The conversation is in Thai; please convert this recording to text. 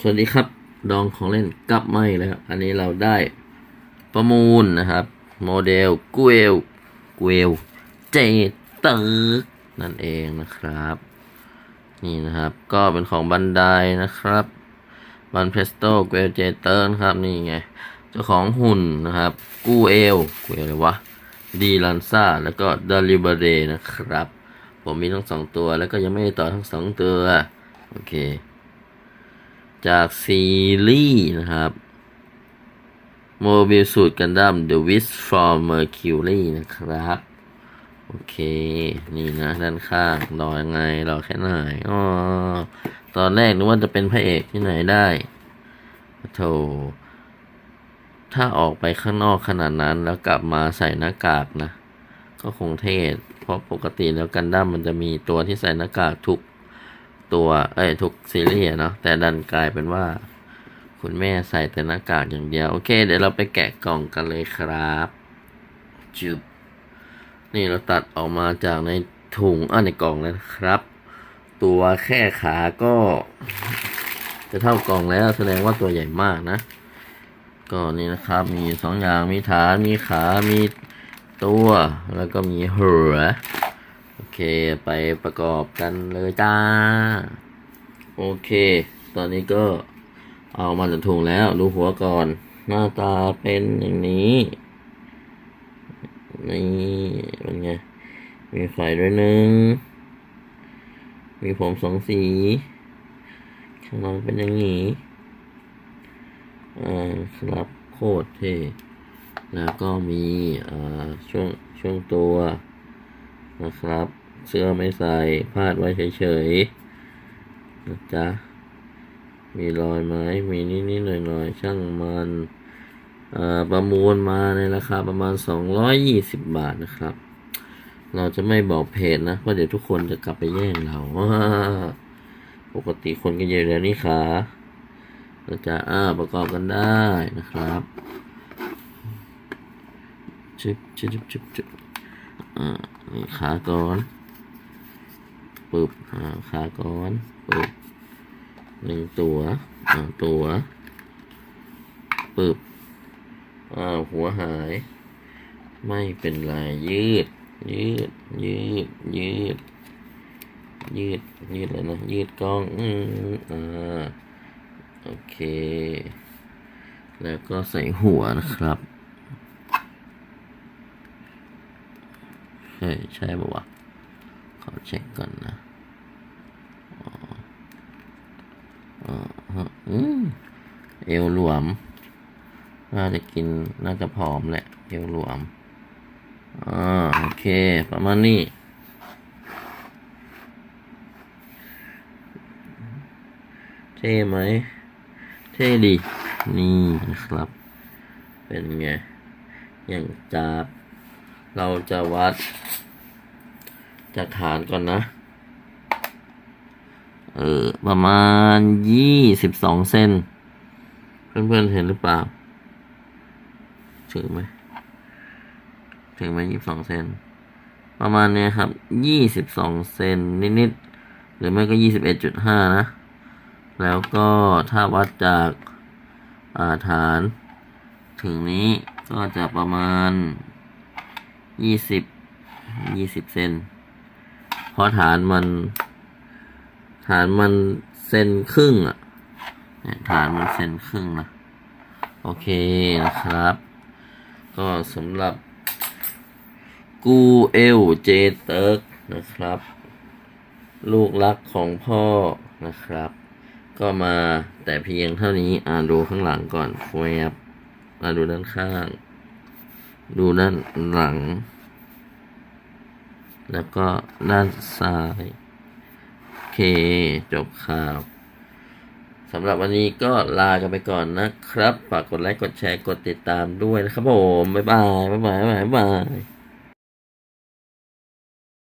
สวัสดีครับ ดองของเล่นกลับมาอีกแล้ว อันนี้เราได้ประมูลนะครับ โมเดลกูเอลกูเอลเจเตอร์นั่นเองนะครับ นี่นะครับ ก็เป็นของบันไดนะครับบันเพสโต้กูเอลเจเตอร์ครับ นี่ไง เจ้าของหุ่นนะครับ กูเอลกูเอลอะไรวะดีลันซ่าแล้วก็ดาลิเบเดนะครับ ผมมีทั้งสองตัวแล้วก็ยังไม่ได้ต่อทั้งสองตัว โอเค จากซีรีส์นะครับโมบิลสูตรกันดั้ม The Wish from Mercury นะครับ โอเค นี่นะ ด้านข้างรอยังไงรอแค่ไหนอ๋อตอนแรกนึกว่าจะเป็นพระเอกที่ไหนได้โธ่ถ้าออกไปข้างนอกขนาดนั้นแล้วกลับมาใส่หน้ากากนะ ก็คงเท่เพราะปกติแล้วกันดั้มมันจะมีตัวที่ใส่หน้ากากทุก ตัวเอ้ยทุกซีรีส์เนาะแต่ดันกลายเป็นว่า คุณแม่ใส่แต่หน้ากากอย่างเดียว โอเค เดี๋ยวเราไปแกะกล่องกันเลยครับจุบนี่เราตัดออกมาจากในถุงอะในกล่องแล้วนะครับ ตัวแค่ขาก็ จะเท่ากล่องแล้วแสดงว่าตัวใหญ่มากนะ ก็นี่นะครับ มีสองอย่างมีฐานมีขา มีตัว แล้วก็มีหัว โอเคไปประกอบกันเลยจ้า โอเค ตอนนี้ก็เอามาจากถุงแล้ว ดูหัวก่อน หน้าตาเป็นอย่างนี้นี่เป็นไง มีไฟด้วยหนึ่ง มีผมสองสีข้างนอกเป็นอย่างนี้อ่าครับโคตรเท่แล้วก็มีอ่าช่วงช่วงตัว นะครับ เสื้อไม่ใส่พาดไว้เฉยๆนะจ๊ะมีรอยไหมมีนิดๆหน่อยๆช่างมันประมูลมาในราคาประมาณ 220 บาทนะครับ เราจะไม่บอกเพจนะเพราะเดี๋ยวทุกคนจะกลับไปแย่งเราปกติคนก็เยอะแล้วนี่ขาเราจะอ่าประกอบกันได้นะครับจึ๊บจึ๊บจึ๊บจึ๊บจึ๊บ อ่านี่ขาก่อนปึ๊บอ่าขาก่อนปึ๊บหนึ่งตัวอ่าตัวปึ๊บอ่าหัวหาย ไม่เป็นไรยืด ยืด ยืด ยืด ยืด ยืดเลยนะ ยืดกล้อง อืมอ่า โอเค แล้วก็ใส่หัวนะครับ เฮ้ยใช่ปะวะขอเช็คก่อนนะอ๋ออ๋ออืมเอวหลวม น่าจะกินน่าจะผอมแหละ เอวหลวมอ่าโอเค ประมาณนี้เท่ไหม เท่ดี นี่ครับ เป็นไง อย่างจับ เราจะวัดจากฐานก่อนนะ เออ ประมาณยี่สิบสองเซนเพื่อนๆเห็นหรือเปล่า ถึงไหม ถึงไหมยี่สิบสองเซน ประมาณเนี้ยครับ ยี่สิบสองเซนนิดๆ หรือไม่ก็ยี่สิบเอ็ดจุดห้านะ แล้วก็ถ้าวัดจากอาฐาน ถึงนี้ก็จะประมาณ ยี่สิบยี่สิบเซนเพราะฐานมัน ฐานมันเซนครึ่งอะเนี่ยฐานมันเซนครึ่งนะ โอเคนะครับ ก็สำหรับกูเอลเจเติร์กนะครับ ลูกรักของพ่อนะครับ ก็มาแต่เพียงเท่านี้อ่านดูข้างหลังก่อนแวบมาดูด้านข้าง ดูด้านหลัง แล้วก็ด้านซ้าย โอเค จบข่าวสำหรับวันนี้ก็ลากันไปก่อนนะครับ ฝากกดไลค์ กดแชร์ กดติดตามด้วยนะครับผม บ๊ายบาย บ๊ายบาย บ๊ายบาย